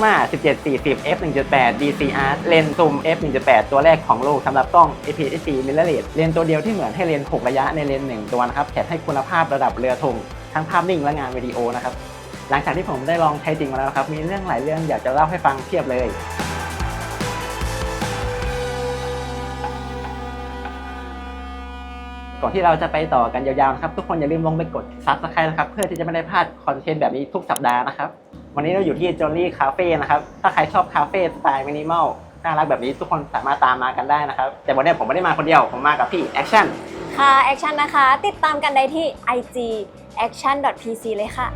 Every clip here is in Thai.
Sigma 1740 f 1.8 DCR เลนส์ซูม f 1.8 ตัวแรกของโลกสำหรับกล้อง APS-C mirrorless เลนส์ตัวเดียวที่เหมือนให้เลนส์6ระยะในเลนส์หนึ่งตัวนะครับแถมให้คุณภาพระดับเรือธงทั้งภาพนิ่งและงานวิดีโอนะครับหลังจากที่ผมได้ลองใช้จริงมาแล้วครับมีเรื่องหลายเรื่องอยากจะเล่าให้ฟังเพียบเลยก่อนที่เราจะไปต่อกันยาวๆนะครับ ทุกคนอย่าลืมลงไปกด subscribe นะครับ เพื่อที่จะไม่ได้พลาดคอนเทนต์แบบนี้ทุกสัปดาห์นะครับ วันนี้เราอยู่ที่จอ h ลี่คาเฟ่นะครับ ถ้าใครชอบคาเฟ่สไตล์มินิมอลน่ารักแบบนี้ทุกคนสามารถตามมากันได้นะครับ แต่วันนี้ผมไม่ได้มาคนเดียว ผมมากับพี่แอคชั่น ค่ะแอคชั่นนะคะ ติดตามกันได้ที่ IG action.pc เลยค่ะ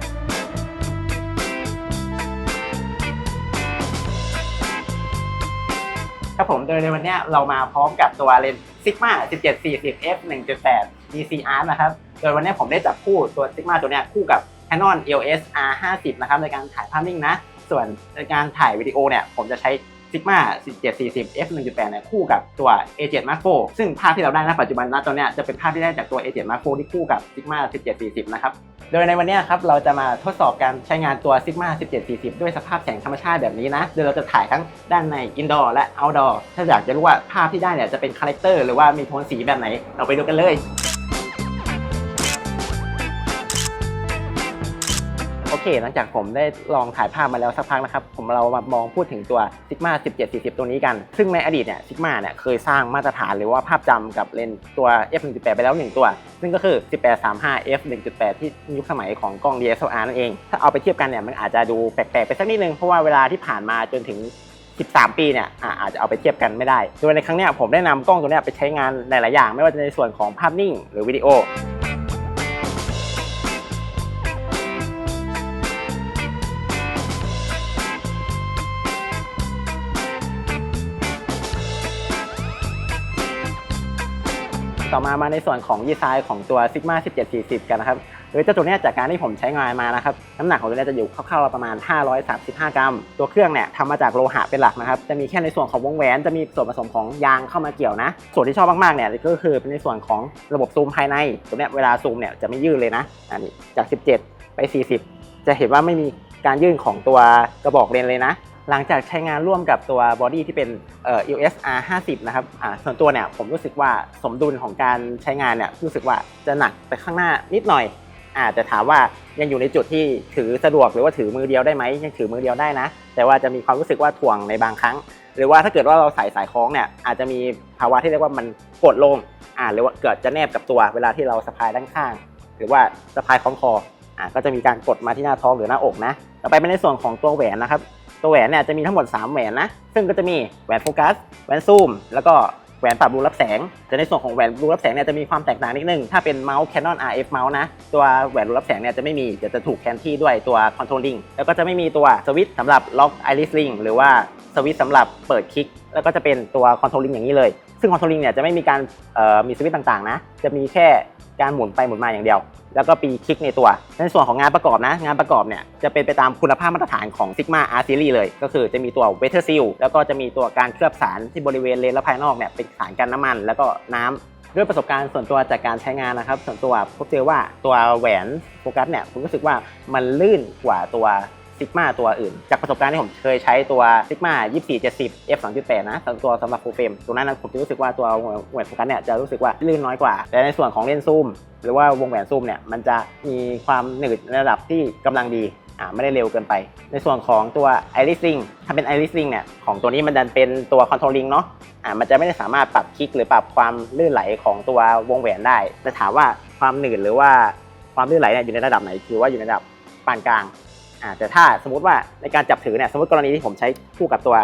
ครับผมโดยในวันเนี้ยเรามาพร้อมกับตัวเลนส์ Sigma 1740 f 1.8 DCR นะครับ โดยวันเนี้ยผมได้จับคู่ตัว Sigma ตัวเนี้ยคู่กับ Canon EOS R50 นะครับในการถ่ายภาพนิ่งนะ ส่วนในการถ่ายวิดีโอเนี่ยผมจะใช้ Sigma 1740 f 1.8เนี่ยคู่กับตัว A7 Mark IV ซึ่งภาพที่เราได้ณปัจจุบันณตอนเนี้ยจะเป็นภาพที่ได้จากตัว A7 Mark IV ที่คู่กับ Sigma 1740 นะครับโดยในวันเนี้ยครับเราจะมาทดสอบการใช้งานตัว Sigma 1740 ด้วยสภาพแสงธรรมชาติแบบนี้นะ โดยเราจะถ่ายทั้งด้านใน indoor และ outdoor ถ้าอยากจะรู้ว่าภาพที่ได้เนี่ยจะเป็นคาแรคเตอร์หรือว่ามีโทนสีแบบไหน เราไปดูกันเลย เคหลังจากผมได้ลองถ่ายภาพมาแล้วสักพักนะครับ ผมเรามามองพูดถึงตัว Sigma 1740 ตัวนี้กัน ซึ่งในอดีตเนี่ย Sigma เนี่ยเคยสร้างมาตรฐานหรือว่าภาพจำกับเลนส์ตัว f 1.8ไปแล้ว 1 ตัว ซึ่งก็คือ 1835 f 1.8 ที่ยุคสมัยของกล้อง DSLR นั่นเอง ถ้าเอาไปเทียบกันเนี่ยมันอาจจะดูแปลกๆไปสักนิดนึง เพราะว่าเวลาที่ผ่านมาจนถึง13 ปีเนี่ยอาจจะเอาไปเทียบกันไม่ได้ โดยในครั้งเนี้ยผมได้นำกล้องตัวนี้ไปใช้งานหลายๆอย่าง ไม่ว่าจะในส่วนของภาพนิ่ง หรือวิดีโอ ต่อมามาในส่วนของดีไซน์ของตัว Sigma 1740 กันนะครับโดยเจ้าตัวเนี้ยจากการที่ผมใช้งานมานะครับน้ำหนักของตัวเนี้ยจะอยู่คร่าวๆประมาณ 535 กรัม ตัวเครื่องเนี่ยทำมาจากโลหะเป็นหลักนะครับ จะมีแค่ในส่วนของวงแหวนจะมีส่วนผสมของยางเข้ามาเกี่ยวนะ ส่วนที่ชอบมากๆเนี่ยก็คือเป็นในส่วนของระบบซูมภายใน ตัวเนี้ยเวลาซูมเนี่ยจะไม่ยืดเลยนะอันนี้จาก 17 ไป 40 จะเห็นว่าไม่มีการยื่นของตัวกระบอกเลนเลยนะ หลังจากใช้งานร่วมกับตัวบอดี้ที่เป็นเอ่อ EOS R50 นะครับอ่าส่วนตัวเนี่ยผมรู้สึกว่าสมดุลของการใช้งานเนี่ยรู้สึกว่าจะหนักไปข้างหน้านิดหน่อยอ่าแต่ถามว่ายังอยู่ในจุดที่ถือสะดวกหรือว่าถือมือเดียวได้ไหมยังถือมือเดียวได้นะ แต่ว่าจะมีความรู้สึกว่าถ่วงในบางครั้ง หรือว่าถ้าเกิดว่าเราใส่สายคล้องเนี่ยอาจจะมีภาวะที่เรียกว่ามันกดลงอ่าหรือว่าเกิดจะแนบกับตัวเวลาที่เราสะพายด้านข้าง หรือว่าสะพายคล้องคออ่าก็จะมีการกดมาที่หน้าท้องหรือหน้าอกนะ ต่อไปเป็นในส่วนของตัวแหวนนะครับ ตัวแหวนเนี่ยจะมีทั้งหมด 3 แหวนนะ ซึ่งก็จะมีแหวนโฟกัส แหวนซูม แล้วก็แหวนปรับรูรับแสง แต่ในส่วนของแหวนรูรับแสงเนี่ยจะมีความแตกต่างนิดนึง ถ้าเป็นเมาส์ Canon RF เมาส์นะ ตัวแหวนรูรับแสงเนี่ยจะไม่มีจะจะถูกแทนที่ด้วยตัว controlling แล้วก็จะไม่มีตัวสวิตช์สำหรับล็อก iris ring หรือว่า สวิตช์สำหรับเปิดคลิก แล้วก็จะเป็นตัว controlling อย่างนี้เลย ซึ่ง controlling เนี่ยจะไม่มีการมีสวิตช์ต่างๆนะจะมีแค่การหมุนไปหมุนมาอย่างเดียว แล้วก็ปีคลิกในตัว ในส่วนของงานประกอบนะ งานประกอบเนี่ยจะเป็นไปตามคุณภาพมาตรฐานของ Sigma R Series เลย ก็คือจะมีตัว Weather Seal แล้วก็จะมีตัวการเคลือบสารที่บริเวณเลนและภายนอกเนี่ยเป็นสารกันน้ำมัน แล้วก็น้ำด้วยประสบการณ์ส่วนตัวจากการใช้งานนะครับ ส่วนตัวพบเจอว่าตัวแหวนโฟกัสเนี่ยผมรู้สึกว่ามันลื่นกว่าตัว ซิกมาตัวอื่น จากประสบการณ์ที่ผมเคยใช้ตัว Sigma 2470 f 2.8นะสำหรับตัวสำหรับฟูลเฟรมตรงนั้นนะผมจะรู้สึกว่าตัวแหวนโฟกัสเนี่ยจะรู้สึกว่าลื่นน้อยกว่า แต่ในส่วนของเลนส์ซูม หรือว่าวงแหวนซูมเนี่ยมันจะมีความหนืดในระดับที่กำลังดีอ่าไม่ได้เร็วเกินไป ในส่วนของตัว Iris Ring ถ้าเป็น Iris Ring เนี่ยของตัวนี้มันดันเป็นตัว Controlling เนาะอ่ามันจะไม่ได้สามารถปรับคลิกหรือปรับความลื่นไหลของตัววงแหวนได้แต่ถามว่าความหนืดหรือว่าความลื่นไหลเนี่ยอยู่ในระดับไหนคือว่าอยู่ในระดับปานกลาง อ่าแต่ถ้าสมมติว่าในการจับถือเนี่ยสมมติกรณีที่ผมใช้คู่กับตัว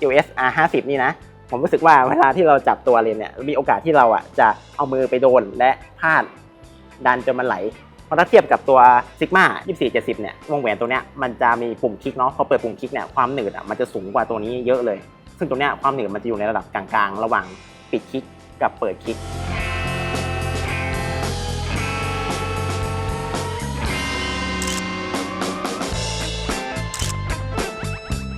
EOS R50 นี่นะ ผมรู้สึกว่าเวลาที่เราจับตัวเลนเนี่ยมีโอกาสที่เราอะจะเอามือไปโดนและพลาดดันจนมันไหลเพราะถ้าเทียบกับตัว Sigma 2470 เนี่ยวงแหวนตัวเนี้ยมันจะมีปุ่มคลิกเนาะพอเปิดปุ่มคลิกเนี่ยความหนืดอะมันจะสูงกว่าตัวนี้เยอะเลย ซึ่งตัวเนี้ยความหนืดมันจะอยู่ในระดับกลางๆ ระหว่างปิดคลิกกับเปิดคลิก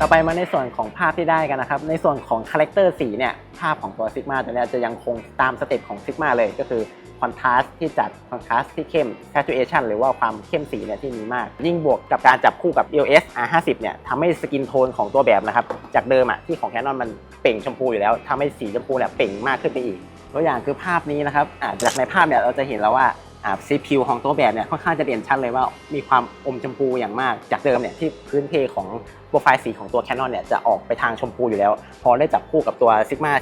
ต่อไปมาในส่วนของภาพที่ได้กันนะครับ ในส่วนของคาแรคเตอร์สีเนี่ย ภาพของตัว Sigma ตัวนี้จะยังคงตามสเต็ปของ Sigma เลยก็คือคอนทราสต์ที่จัดคอนทราสต์ที่เข้ม saturation หรือว่าความเข้มสีเนี่ยที่มีมาก ยิ่งบวกกับการจับคู่กับ EOS R50 เนี่ยทำให้สกินโทนของตัวแบบนะครับ จากเดิมอะที่ของ Canon มันเป่งชมพูอยู่แล้วทำให้สีชมพูเนี่ยเป่งมากขึ้นไปอีกตัวอย่างคือภาพนี้นะครับอ่าจากในภาพเนี่ยเราจะเห็นแล้วว่า อ่า CPU ของตัวแบบเนี่ยค่อนข้างจะเด่นชัดเลยว่ามีความอมชมพูอย่างมากจากเดิมเนี่ยที่พื้นเพของโปรไฟล์สีของตัว Canon เนี่ยจะออกไปทางชมพูอยู่แล้ว พอได้จับคู่กับตัว Sigma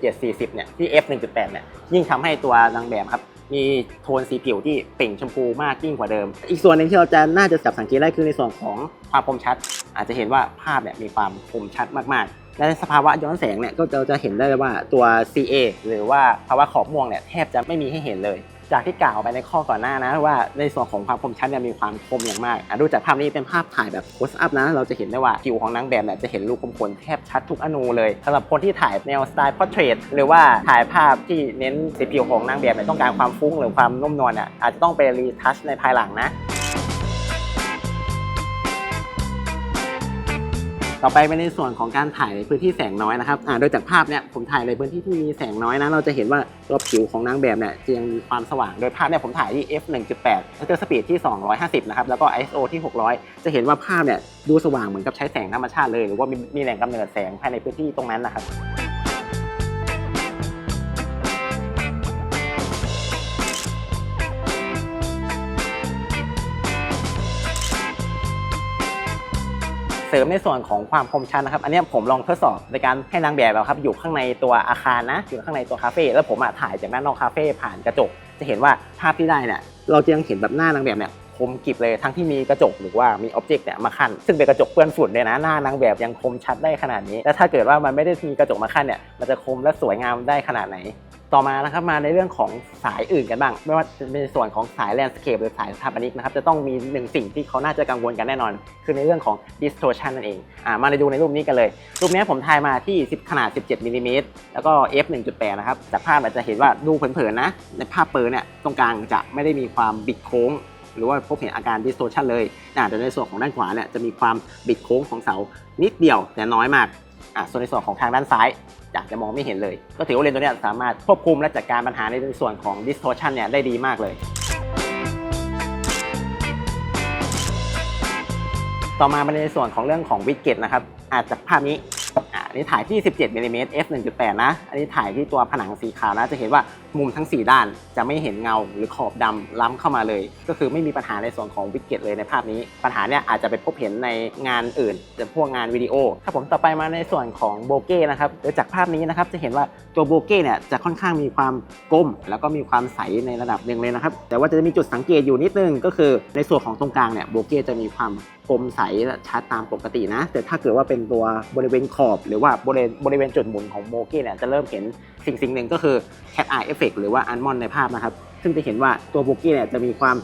1740 เนี่ยที่ f 1.8 เนี่ยยิ่งทำให้ตัวนางแบบครับมีโทนสีผิวที่เปล่งชมพูมากยิ่งกว่าเดิม อีกส่วนหนึ่งที่เราจะน่าจะจับสังเกตได้คือในส่วนของความคมชัด อาจจะเห็นว่าภาพเนี่ยมีความคมชัดมากๆ และในสภาวะย้อนแสงเนี่ยก็จะจะเห็นได้เลยว่าตัว CA หรือว่าภาวะขอบม่วงเนี่ยแทบจะไม่มีให้เห็นเลย จากที่กล่าวไปในข้อก่อนหน้านะ ว่าในส่วนของความคมชัดเนี่ยมีความคมอย่างมากอะดูจากภาพนี้เป็นภาพถ่ายแบบ close up นะ เราจะเห็นได้ว่าผิวของนางแบบเนี่ยจะเห็นรูขุมขนแทบชัดทุกอนูเลยสำหรับคนที่ถ่ายแนวสไตล์ portrait หรือว่าถ่ายภาพที่เน้นสีผิวของนางแบบเนี่ยต้องการความฟุ้งหรือความนุ่มนวลเนี่ยอาจจะต้องไปรีทัชในภายหลังนะ ต่อไปเป็นในส่วนของการถ่ายในพื้นที่แสงน้อยนะครับอ่าโดยจากภาพเนี่ยผมถ่ายในพื้นที่ที่มีแสงน้อยนะ เราจะเห็นว่าตัวผิวของนางแบบเนี่ยจะยังมีความสว่าง โดยภาพเนี่ยผมถ่ายที่ f 1.8แปดเจอสปีดที่ 250 นะครับ แล้วก็ ISO ที่ 600 จะเห็นว่าภาพเนี่ยดูสว่างเหมือนกับใช้แสงธรรมชาติเลย หรือว่ามีมีแหล่งกำเนิดแสงภายในพื้นที่ตรงนั้นนะครับ ริมในส่วนของความคมชัดนะครับ อันนี้ผมลองทดสอบในการให้นางแบบเราครับอยู่ข้างในตัวอาคารนะอยู่ข้างในตัวคาเฟ่แล้วผมอะถ่ายจากด้านนอกคาเฟ่ผ่านกระจก จะเห็นว่าภาพที่ได้เนี่ยเราจะยังเห็นแบบหน้านางแบบเนี่ย คมกริบเลยทั้งที่มีกระจกหรือว่ามีอ็อบเจกต์เนี่ยมาขั้นซึ่งเป็นกระจกเปื้อนฝุ่นเลยนะหน้านางแบบยังคมชัดได้ขนาดนี้ แล้วถ้าเกิดว่ามันไม่ได้มีกระจกมาขั้นเนี่ยมันจะคมและสวยงามได้ขนาดไหน ต่อมานะครับมาในเรื่องของสายอื่นกันบ้าง ไม่ว่าจะเป็นส่วนของสายแลนด์สเคปหรือสายสถาปนิกนะครับจะต้องมีหนึ่งสิ่งที่เขาน่าจะกังวลกันแน่นอน คือในเรื่องของ distortion นั่นเองอ่ามาในดูในรูปนี้กันเลย รูปนี้ผมถ่ายมาที่ 10 ขนาด 17มิลลิเมตรแล้วก็ f 1.8นะครับจากภาพอาจจะเห็นว่าดูเผินๆนะในภาพเปอร์เนี่ยตรงกลางจะไม่ได้มีความบิดโค้ง หรือว่าพบเห็นอาการ distortion เลยอ่าแต่ในส่วนของด้านขวาเนี่ยจะมีความบิดโค้งของเสานิดเดียวแต่น้อยมากอะส่วนในส่วนของทางด้านซ้ายอยากจะมองไม่เห็นเลย ก็ถือว่าเลนส์ตัวเนี้ยสามารถควบคุมและจัดการปัญหาในส่วนของ distortion เนี่ยได้ดีมากเลย ต่อมาเป็นในส่วนของเรื่องของวิกเก็ตนะครับอาจจากภาพนี้อะอันนี้ถ่ายที่ 17มิลลิเมตร f 1.8 นะ อันนี้ถ่ายที่ตัวผนังสีขาวนะ จะเห็นว่า มุมทั้ง 4 ด้านจะไม่เห็นเงาหรือขอบดำล้ำเข้ามาเลย ก็คือไม่มีปัญหาในส่วนของวิกเก็ตเลยในภาพนี้ ปัญหาเนี่ยอาจจะไปพบเห็นในงานอื่นจะพวกงานวิดีโอถ้าผมต่อไปมาในส่วนของโบเก้นะครับโดยจากภาพนี้นะครับจะเห็นว่าตัวโบเก้เนี่ยจะค่อนข้างมีความกลม แล้วก็มีความใสในระดับหนึ่งเลยนะครับ แต่ว่าจะมีจุดสังเกตอยู่นิดนึงก็คือในส่วนของตรงกลางเนี่ยโบเก้จะมีความกลมใสและชัดตามปกตินะ แต่ถ้าเกิดว่าเป็นตัวบริเวณขอบ หรือว่าบริเวณบริเวณจุดหมุนของโมเก้เนี่ยจะเริ่มเห็นสิ่งสิ่งหนึ่งก็คือ cat eye effect หรือว่าอันมอนในภาพนะครับ ซึ่งจะเห็นว่าตัวบุกี้เนี่ยจะมีความ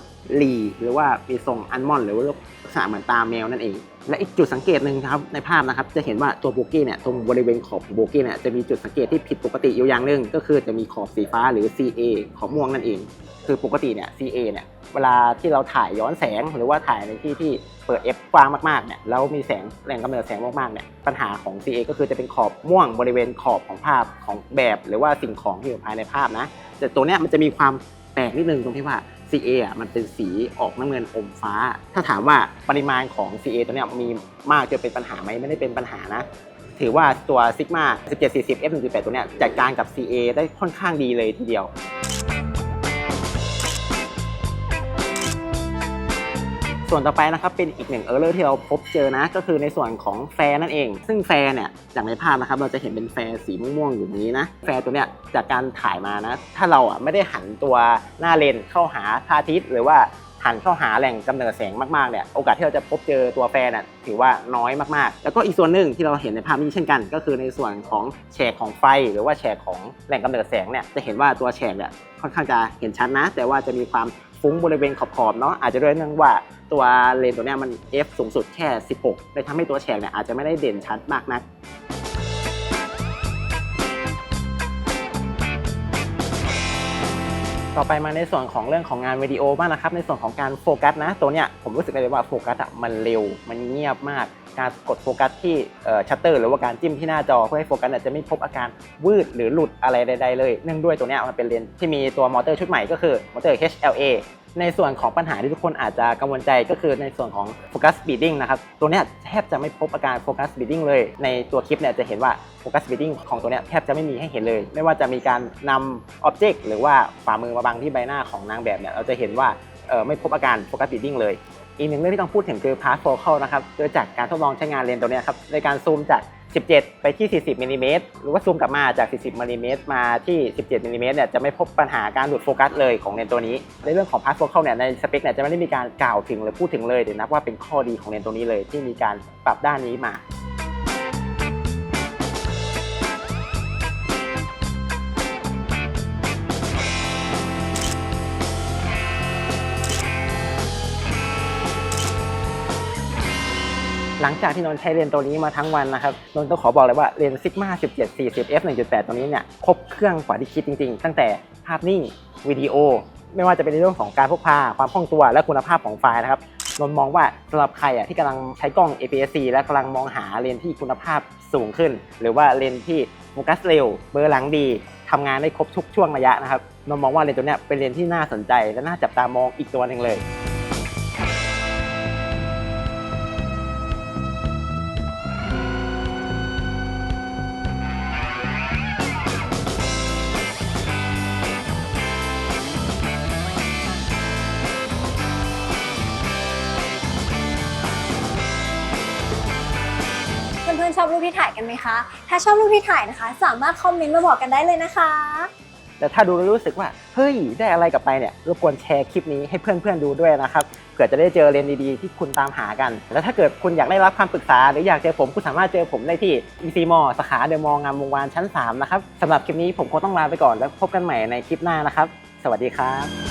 ลีหรือว่ามีทรงอันมอนด์หรือว่าลักษณะเหมือนตาแมวนั่นเอง และอีกจุดสังเกตหนึ่งครับในภาพนะครับจะเห็นว่าตัวโบเก้เนี่ยตรงบริเวณขอบของโบเก้เนี่ยจะมีจุดสังเกตที่ผิดปกติอยู่อย่างหนึ่งก็คือจะมีขอบสีฟ้าหรือ CA ขอบม่วงนั่นเอง คือปกติเนี่ย CA เนี่ยเวลาที่เราถ่ายย้อนแสงหรือว่าถ่ายในที่ที่เปิด f กว้างมากๆเนี่ยแล้วมีแสงแหล่งกำเนิดแสงมากๆเนี่ยปัญหาของ CA ก็คือจะเป็นขอบม่วงบริเวณขอบของภาพของแบบ หรือว่าสิ่งของที่อยู่ภายในภาพนะแต่ตัวเนี้ยมันจะมีความแปลกนิดนึงตรงที่ว่า CA อะมันเป็นสีออกน้ำเงินอมฟ้า ถ้าถามว่าปริมาณของ CA ตัวเนี้ยมีมากจนเป็นปัญหาไหมไม่ได้เป็นปัญหานะ ถือว่าตัว Sigma 1740 f 1.8 ตัวเนี้ยจัดการกับ CA ได้ค่อนข้างดีเลยทีเดียว ส่วนต่อไปนะครับเป็นอีกหนึ่งเออร์เลอร์ที่เราพบเจอนะก็คือในส่วนของแฟร์นั่นเอง ซึ่งแฟร์เนี่ยจากในภาพนะครับเราจะเห็นเป็นแฟร์สีม่วงๆอยู่ตรงนี้นะแฟร์ตัวเนี้ยจากการถ่ายมานะ ถ้าเราอะไม่ได้หันตัวหน้าเลนเข้าหาพระอาทิตย์หรือว่า หันเข้าหาแหล่งกำเนิดแสงมากๆเนี่ยโอกาสที่เราจะพบเจอตัวแฟร์น่ะถือว่าน้อยมากๆ แล้วก็อีกส่วนหนึ่งที่เราเห็นในภาพนี้เช่นกัน ก็คือในส่วนของแฉกของไฟ หรือว่าแฉกของแหล่งกำเนิดแสงเนี่ยจะเห็นว่าตัวแฉกเนี่ยค่อนข้างจะเห็นชัดนะ แต่ว่าจะมีความฟุ้งบริเวณขอบๆเนาะอาจจะด้วยเนื่องว่าตัวเลนส์ตัวเนี้ยมัน f สูงสุดแค่ 16เลยทำให้ตัวแฉกเนี่ยอาจจะไม่ได้เด่นชัดมากนัก ต่อไปมาในส่วนของเรื่องของงานวิดีโอบ้างนะครับ ในส่วนของการโฟกัสนะตัวเนี้ยผมรู้สึกเลยว่าโฟกัสอะมันเร็ว มันเงียบมาก การกดโฟกัสที่ชัตเตอร์หรือว่าการจิ้มที่หน้าจอเพื่อให้โฟกัสจะไม่พบอาการวืดหรือหลุดอะไรใดๆเลย เนื่องด้วยตัวเนี้ยมันเป็นเลนส์ที่มีตัวมอเตอร์ชุดใหม่ก็คือมอเตอร์ HLA ในส่วนของปัญหาที่ทุกคนอาจจะกังวลใจก็คือในส่วนของโฟกัส speeding นะครับ ตัวเนี้ยแทบจะไม่พบอาการโฟกัส speeding เลย ในตัวคลิปเนี่ยจะเห็นว่าโฟกัส speeding ของตัวเนี้ยแทบจะไม่มีให้เห็นเลย ไม่ว่าจะมีการนำ object หรือว่าฝ่ามือมาบังที่ใบหน้าของนางแบบเนี่ยเราจะเห็นว่าเออไม่พบอาการโฟกัส speeding เลย อีกหนึ่งเรื่องที่ต้องพูดถึงคือ path focal นะครับโดยจากการทดลองใช้งานเลนส์ตัวเนี้ยครับในการซูมจาก 17 ไปที่ 40มิลลิเมตรหรือว่าซูมกลับมาจาก 40มิลลิเมตรมาที่ 17มิลลิเมตรเนี่ยจะไม่พบปัญหาการหลุดโฟกัสเลยของเลนส์ตัวนี้ ในเรื่องของพาร์ทโฟกัสเนี่ยในสเปคเนี่ยจะไม่ได้มีการกล่าวถึงหรือพูดถึงเลยเดี๋ยวนับว่าเป็นข้อดีของเลนส์ตัวนี้เลยที่มีการปรับด้านนี้มา หลังจากที่นนท์ใช้เลนส์ตัวนี้มาทั้งวันนะครับนนท์ต้องขอบอกเลยว่าเลนส์ซิกมา17 40 f 1.8 ตัวนี้เนี่ยครบเครื่องกว่าที่คิดจริง ๆ ตั้งแต่ภาพนิ่งวิดีโอ ไม่ว่าจะเป็นในเรื่องของการพกพาความคล่องตัวและคุณภาพของไฟล์นะครับนนท์มองว่าสำหรับใครอะที่กำลังใช้กล้อง APS-C และกำลังมองหาเลนส์ที่คุณภาพสูงขึ้น หรือว่าเลนส์ที่โฟกัสเร็ว เบอร์หลังดีทำงานได้ครบทุกช่วงระยะนะครับนนท์มองว่าเลนส์ตัวนี้เป็นเลนส์ที่น่าสนใจ และน่าจับตามองอีกตัวหนึ่งเลย ที่ถ่ายกันไหมคะ ถ้าชอบรูปที่ถ่ายนะคะ สามารถคอมเมนต์มาบอกกันได้เลยนะคะ แต่ถ้าดูแล้วรู้สึกว่า เฮ้ย ได้อะไรกลับไปเนี่ย รบกวนแชร์คลิปนี้ให้เพื่อนๆดูด้วยนะครับ เผื่อจะได้เจอเลนส์ดีๆ ที่คุณตามหากัน แล้วถ้าเกิดคุณอยากได้รับคำปรึกษา หรืออยากเจอผม คุณสามารถเจอผมได้ที่ EC m a l l สาขาเดอะมองามวงวานชั้น 3 นะครับสำหรับคลิปนี้ผมคงต้องลาไปก่อนแล้วพบกันใหม่ในคลิปหน้านะครับ สวัสดีครับ